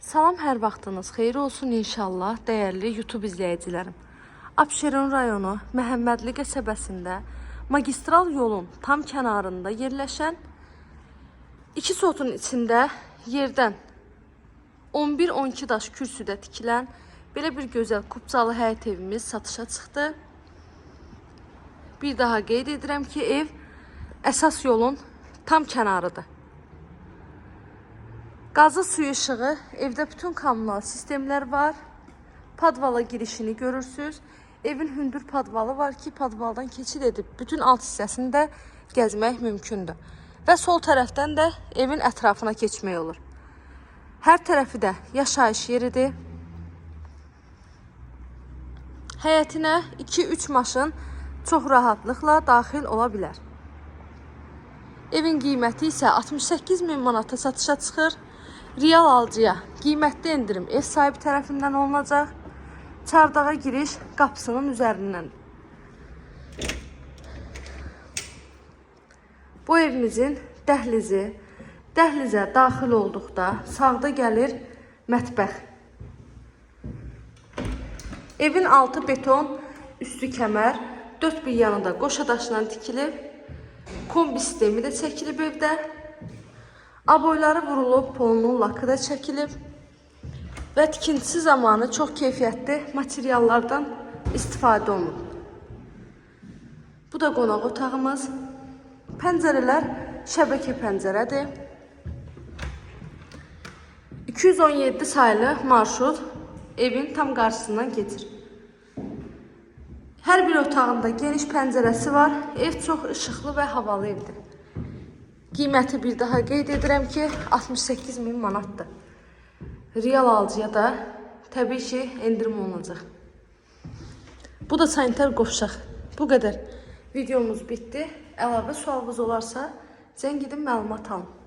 Salam, hər vaxtınız xeyir olsun inşallah, dəyərli YouTube izləyicilərim. Abşeron rayonu Məhəmmədli qəsəbəsində magistral yolun tam kənarında yerləşən iki sotun içində yerdən 11-12 daş kürsüdə tikilən belə bir gözəl kubcalı həyət evimiz satışa çıxdı. Bir daha qeyd edirəm ki, ev əsas yolun tam kənarıdır. Qazı suyu işığı, evdə bütün kommunal sistemlər var. Padvala girişini görürsüz. Evin hündür padvalı var ki, padvaldan keçid edib bütün alt hissəsini də gəzmək mümkündür. Və sol tərəfdən də evin ətrafına keçmək olur. Hər tərəfi də yaşayış yeridir. Həyətinə 2-3 maşın çox rahatlıqla daxil ola bilər. Evin qiyməti isə 68 min manata satışa çıxır. Real alıcıya qiymətli endirim ev sahibi tərəfindən olunacaq. Çardağa giriş qapısının üzərindən. Bu evimizin dəhlizi, dəhlizə daxil olduqda sağda gəlir mətbəx. Evin altı beton, üstü kəmər, dörd bir yanı da qoşa daşla tikilib. Kombi sistemi də çəkilib evdə. Aboyları vurulub, polunun lakı da çəkilib. Və tikintisi zamanı çox keyfiyyətli materiallardan istifadə olunub. Bu da qonaq otağımız. Pəncərələr şəbəkə pəncərədir. 217 saylı marşrut evin tam qarşısından keçir. Hər bir otağında geniş pəncərəsi var. Ev çox işıqlı və havalı evdir. Qiyməti bir daha qeyd edirəm ki, 68 min manatdır. Real alıcıya da təbii ki, endirim olunacaq. Bu da sanitar qovşaq. Bu qədər videomuz bitdi. Əlavə sualınız olarsa, zəng edin məlumat alın.